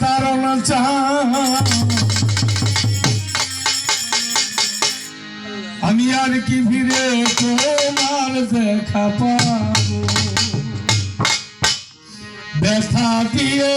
তারণ আমি আর কি ফিরে তোমার দেখা পাবো? ব্যথা দিয়ে